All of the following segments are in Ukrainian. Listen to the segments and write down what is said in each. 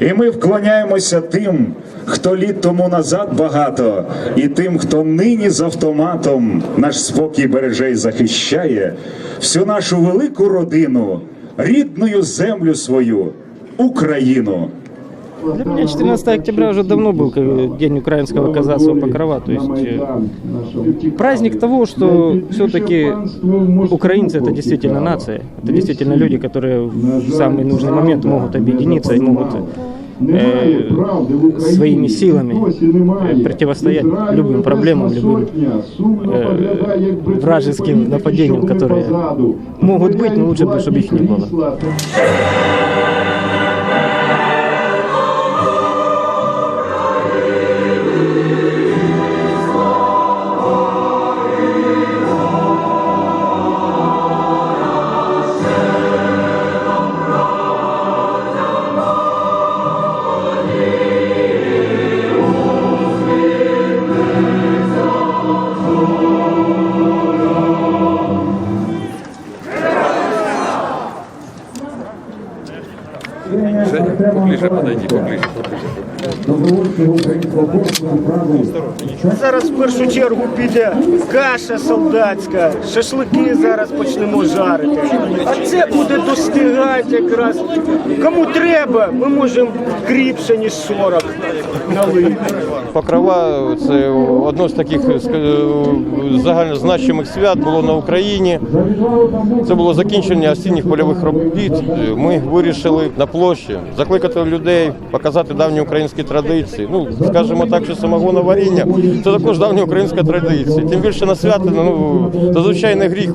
І ми вклоняємося тим, хто літ тому назад багато, і тим, хто нині з автоматом наш спокій береже і захищає, всю нашу велику родину, рідною землю свою, Україну. Для меня 14 октября уже давно был как День украинского казацкого покрова. То есть э, праздник того, что все-таки украинцы это действительно нация. Это действительно люди, которые в самый нужный момент могут объединиться и могут э, своими силами э, противостоять любым проблемам, любым э, вражеским нападениям, которые могут быть, но лучше бы, чтобы их не было. Поближе подойди, поближе. Зараз в першу чергу піде каша солдатська, шашлики зараз почнемо жарити. А це буде достигати якраз. Кому треба, ми можемо кріпше, ніж 40 налити. Покрова це одно з таких ска- загальнозначимих свят було на Україні. Це було закінчення осінніх польових робіт. Ми вирішили на площі закликати людей, показати давні українські традиції. Ну, скажімо так, що самогоноваріння це також давня українська традиція. Тим більше на свято, ну зазвичай не гріх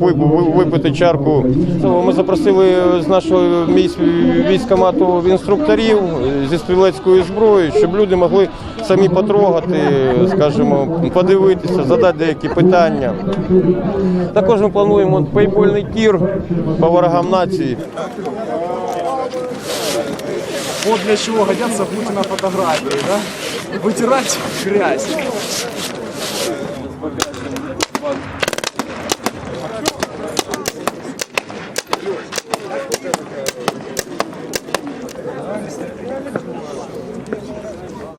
випити чарку. Ми запросили з нашого військкомату інструкторів зі стрілецькою зброєю, щоб люди могли самі потрогати, скажімо, подивитися, задати деякі питання. Також ми плануємо пейбольний тір по ворогам нації. Вот для чего годятся Путина фотографии, да? Вытирать грязь.